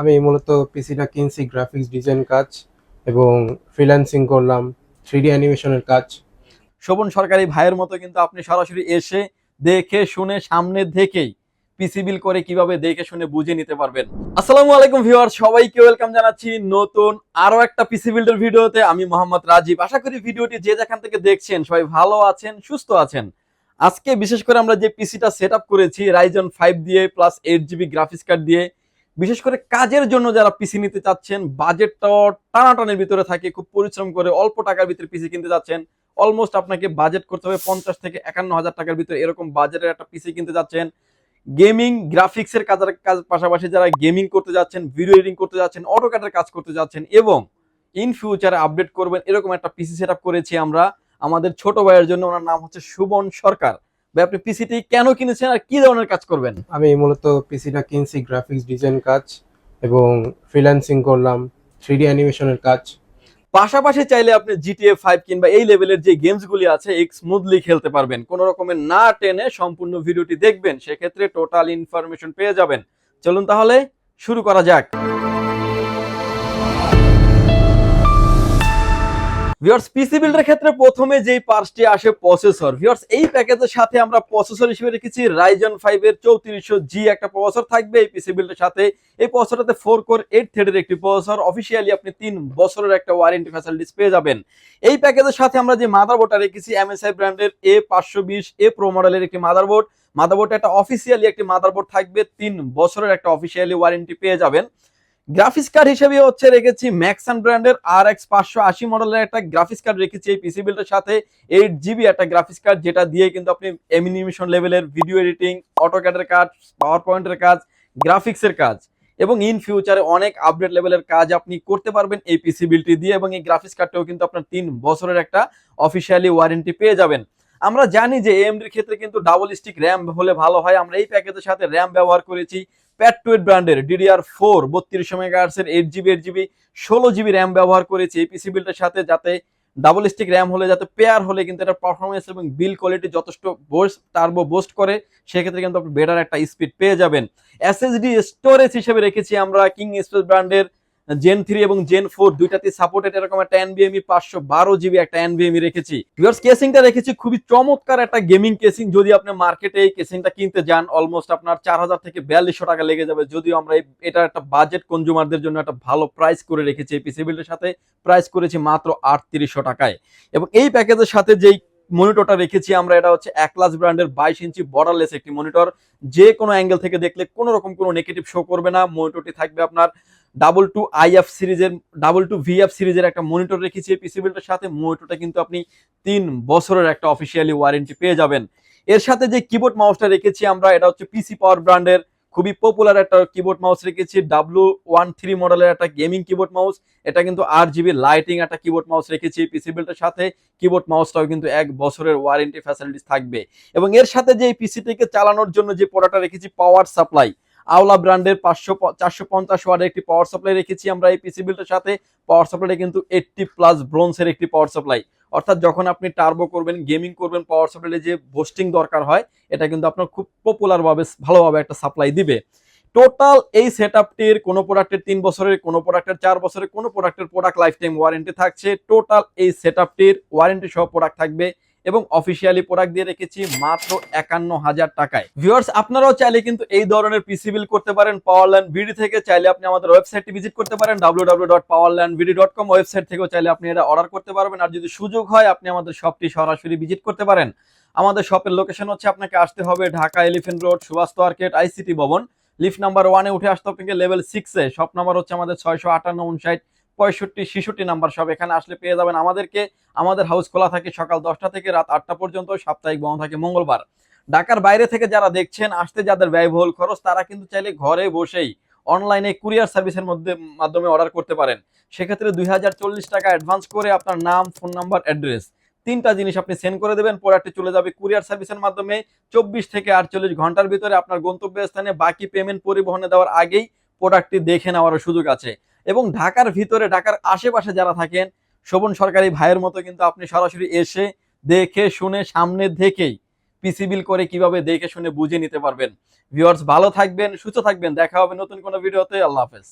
আমি মূলত পিসিটা কিনছি গ্রাফিক্স ডিজাইন কাজ এবং ফ্রিল্যান্সিং করলাম থ্রি অ্যানিমেশনের কাজ। শোভন সরকারি ভাইয়ের মতো কিন্তু আপনি সরাসরি এসে দেখে শুনে সামনে দেখেই পিসি বিল করে কীভাবে দেখে শুনে বুঝে নিতে পারবেন। আসসালামু আলাইকুম ভিউয়ার সবাইকে ওয়েলকাম জানাচ্ছি নতুন আরও একটা পিসি বিল্ডের ভিডিওতে। আমি মোহাম্মদ রাজীব। আশা করি ভিডিওটি যে যেখান থেকে দেখছেন সবাই ভালো আছেন, সুস্থ আছেন। আজকে বিশেষ করে আমরা যে পিসিটা সেট করেছি রাইজন ফাইভ দিয়ে plus eight GB graphics card দিয়ে বিশেষ করে কাজের জন্য যারা পিসি নিতে চাচ্ছেন বাজেটটাও টানাটানের ভিতরে থাকে, খুব পরিশ্রম করে অল্প টাকার ভিতরে পিসি কিনতে যাচ্ছেন অলমোস্ট আপনাকে বাজেট করতে হবে পঞ্চাশ থেকে একান্ন হাজার টাকার ভিতরে এরকম বাজেটের একটা পিসি কিনতে যাচ্ছেন। গেমিং গ্রাফিক্সের কাজের কাজ পাশাপাশি যারা গেমিং করতে যাচ্ছেন ভিডিও এডিটিং করতে যাচ্ছেন অটোক্যাটের কাজ করতে যাচ্ছেন এবং ইন ফিউচারে আপডেট করবেন, এরকম একটা পিসি সেট করেছি আমরা। আমাদের ছোট ভাইয়ের জন্য ওনার নাম হচ্ছে সুবন সরকার। ভাই আপনি পিসিটি কেন কিনেছেন আর কি ধরনের কাজ করবেন? আমি মূলত পিসিটা কিনছি গ্রাফিক্স ডিজাইন কাজ এবং ফ্রিল্যান্সিং করলাম থ্রি অ্যানিমেশনের কাজ। পাশাপাশি চাইলে আপনি জিটিএ ফাইভ কিংবা এই লেভেলের যে গেমস গুলি আছে এক স্মুথলি খেলতে পারবেন। কোনো রকমের না টেনে সম্পূর্ণ ভিডিওটি দেখবেন সেক্ষেত্রে টোটাল ইনফরমেশন পেয়ে যাবেন। চলুন তাহলে শুরু করা যাক। ভিউয়ার্স পিসি বিল্ডের ক্ষেত্রে প্রথমে যেই পার্টসটি আসে প্রসেসর ভিউয়ার্স এই প্যাকেজের সাথে আমরা প্রসেসর হিসেবে রেখেছি রাইজন ফাইভ এর চৌত্রিশশো জি একটা প্রসেসর থাকবে এই পিসি বিল্ডের সাথে। এই প্রসেসরটাতে ফোর কোর এইট থ্রেডের একটি প্রসেসর অফিসিয়ালি আপনি তিন বছরের একটা ওয়ারেন্টি ফ্যাসিলিটিস পেয়ে যাবেন। এই প্যাকেজের সাথে আমরা যে মাদারবোর্ডটা রেখেছি এমএসআই ব্র্যান্ডের এ পাঁচশো বিশ এ প্রো মডেলের একটি মাদারবোর্ড মাদারবোর্ডে একটা অফিসিয়ালি একটি মাদারবোর্ড থাকবে। তিন বছরের একটা অফিসিয়ালি ওয়ারেন্টি পেয়ে যাবেন। গ্রাফিক্স কার্ড হিসেবে হচ্ছে রেখেছি ম্যাক্সান ব্র্যান্ডের আর এক্স পাঁচশো আশি মডেলের একটা গ্রাফিক্স কার্ড রেখেছি এই পিসি বিল্ডের সাথে। এইট জিবি একটা গ্রাফিক্স কার্ড যেটা দিয়ে কিন্তু আপনি এমিনিমেশন লেভেলের ভিডিও এডিটিং অটো অটোক্যাডের কাজ পাওয়ার পয়েন্টের কাজ গ্রাফিক্সের কাজ। এবং ইন ফিউচারে অনেক আপডেট লেভেলের কাজ আপনি করতে পারবেন এই পিসি বিলটি দিয়ে এবং এই গ্রাফিক্স কার্ডটাও কিন্তু আপনার তিন বছরের একটা অফিসিয়ালি ওয়ারেন্টি পেয়ে যাবেন। আমরা জানি যে এমডির ক্ষেত্রে কিন্তু ডাবল স্টিক র্যাম হলে ভালো হয়। আমরা এই প্যাকেজের সাথে র্যাম ব্যবহার করেছি। প্যাট টুয়েট ব্র্যান্ডের ডিডিআর ফোর বত্রিশশো মেগাহার্সের এইট জিবি এইট জিবি ষোলো জিবি র্যাম ব্যবহার করেছি। এই পিসি বিলটার সাথে যাতে ডাবল স্টিক র্যাম হলে, যাতে পেয়ার হলে কিন্তু এটা পারফরমেন্স এবং বিল কোয়ালিটি যথেষ্ট বোস্ট টার্বো বোস্ট করে, সেক্ষেত্রে কিন্তু আপনি বেটার একটা স্পিড পেয়ে যাবেন। এসএসডি স্টোরেজ হিসেবে রেখেছি আমরা কিং এক্সপ্রেস ব্র্যান্ডের জেন থ্রি এবং জেন ফোর দুইটাতে সাপোর্টেড এরকম একটা এনবিএমই পাঁচশো বারো জিবি একটা এনবিএমই রেখেছি। কেসিংটা রেখেছি খুবই চমৎকার একটা গেমিং কেসিং যদি আপনি মার্কেটে এই কেসিংটা কিনতে যান অলমোস্ট আপনার চার হাজার থেকে বিয়াল্লিশশো টাকা লেগে যাবে। যদিও আমরা এটা একটা বাজেট কনজিউমারদের জন্য একটা ভালো প্রাইস করে রেখেছি এই পিসি বিল্ডের সাথে। প্রাইস করেছি মাত্র আটত্রিশশো টাকায়। এবং এই প্যাকেজের সাথে যেই মনিটরটা রেখেছি আমরা, এটা হচ্ছে একলাস ব্র্যান্ডের বাইশ ইঞ্চি বর্ডারলেস একটি মনিটর যে কোনো অ্যাঙ্গেল থেকে দেখলে কোনো রকম কোনো নেগেটিভ শো করবে না। মনিটরটি থাকবে আপনার ডাবল টু আইএফ সিরিজের ডাবল টু ভিএফ সিরিজের একটা মনিটর রেখেছি এই পিসি সাথে। মনিটরটা কিন্তু আপনি তিন বছরের একটা অফিসিয়ালি ওয়ারেন্টি পেয়ে যাবেন। এর সাথে যে কিবোর্ড মাউসটা রেখেছি আমরা, এটা হচ্ছে পিসি পাওয়ার ব্র্যান্ডের খুবই পপুলার একটা কিবোর্ড মাউস রেখেছি। ডাব্লু ওয়ান থ্রি মডেলের একটা গেমিং কিবোর্ড মাউস এটা কিন্তু আর জিবি লাইটিং একটা কিবোর্ড মাউস রেখেছি পিসি বিল্ডের সাথে। কিবোর্ড মাউসটাও কিন্তু এক বছরের ওয়ারেন্টি ফ্যাসিলিটিস থাকবে। এবং এর সাথে যে পিসিটিকে চালানোর জন্য যে প্রোডাক্টটা রেখেছি পাওয়ার সাপ্লাই আওলা ব্র্যান্ডের পাঁচশো চারশো পঞ্চাশ ওয়ার্ডের একটি পাওয়ার সাপ্লাই রেখেছি আমরা এই পিসি বিল্ডের সাথে। পাওয়ার সাপ্লাইটা কিন্তু এইটটি প্লাস ব্রোন্সের একটি পাওয়ার সাপ্লাই অর্থাৎ যখন আপনি টার্বো করবেন গেমিং করবেন পাওয়ার সাপ্লাইয়ে যে বোস্টিং দরকার হয়, এটা কিন্তু আপনার খুব পপুলারভাবে ভালোভাবে একটা সাপ্লাই দিবে। টোটাল এই সেট আপটির কোনো প্রোডাক্টের তিন বছরের, কোনো প্রোডাক্টের চার বছরের, কোনো প্রোডাক্টের প্রোডাক্ট লাইফ টাইম ওয়ারেন্টি থাকছে। টোটাল এই সেট আপটির ওয়ারেন্টি সহ প্রোডাক্ট থাকবে এবং অফিসিয়ালি প্রোডাক্ট দিয়ে রেখেছি মাত্র একান্ন হাজার টাকায়। ভিউয়ার্স আপনারাও চাইলে কিন্তু এই ধরনের পিসি বিল করতে পারেন পাওয়ারল্যান্ড ভিডি থেকে। চাইলে আপনি আমাদের ওয়েবসাইটটি ভিজিট করতে পারেন www.powerlandvd.com ওয়েবসাইট থেকেও চাইলে আপনি এটা অর্ডার করতে পারবেন। আর যদি সুযোগ হয়, আপনি আমাদের শপটি সরাসরি ভিজিট করতে পারেন। আমাদের শপের লোকেশন হচ্ছে আপনাকে আসতে হবে Dhaka elephant road Subhash market ICT ভবন। লিফট নাম্বার ওয়ানে উঠে আসতে আপনাকে লেভেল সিক্সে শপ নাম্বার হচ্ছে আমাদের ছয়শো আটান্ন উনষাট পঁয়ষট্টি, ছেষট্টি নাম্বার সব এখানে আসলে পেয়ে যাবেন। আমাদেরকে, আমাদের হাউস খোলা থাকে সকাল দশটা থেকে রাত আটটা পর্যন্ত, সাপ্তাহিক বন্ধ থাকে মঙ্গলবার। ঢাকার বাইরে থেকে যারা দেখছেন, আসতে যাদের ব্যয়বহুল খরচ, তারা কিন্তু চাইলে ঘরে বসেই অনলাইনে কুরিয়ার সার্ভিসের মধ্যে, মাধ্যমে অর্ডার করতে পারেন। সেক্ষেত্রে দুই হাজার চল্লিশ টাকা অ্যাডভান্স করে আপনার নাম ফোন নাম্বার অ্যাড্রেস তিনটা জিনিস আপনি সেন্ড করে দেবেন প্রোডাক্টটি চলে যাবে কুরিয়ার সার্ভিসের মাধ্যমে। চব্বিশ থেকে আটচল্লিশ ঘণ্টার ভিতরে আপনার গন্তব্যস্থানে বাকি পেমেন্ট পরিবহনে দেওয়ার আগেই প্রোডাক্টটি দেখে নেওয়ারও সুযোগ আছে। এবং ঢাকার ভিতরে, ঢাকার আশেপাশে যারা থাকেন, শোভন সরকারি ভাইয়ের মতো কিন্তু আপনি সরাসরি এসে দেখে শুনে, সামনে দেখেই পিসি বিল করে কীভাবে দেখে শুনে বুঝে নিতে পারবেন। ভিওয়ার্স ভালো থাকবেন, সুস্থ থাকবেন। দেখা হবে নতুন কোনো ভিডিওতে। আল্লাহ হাফেজ।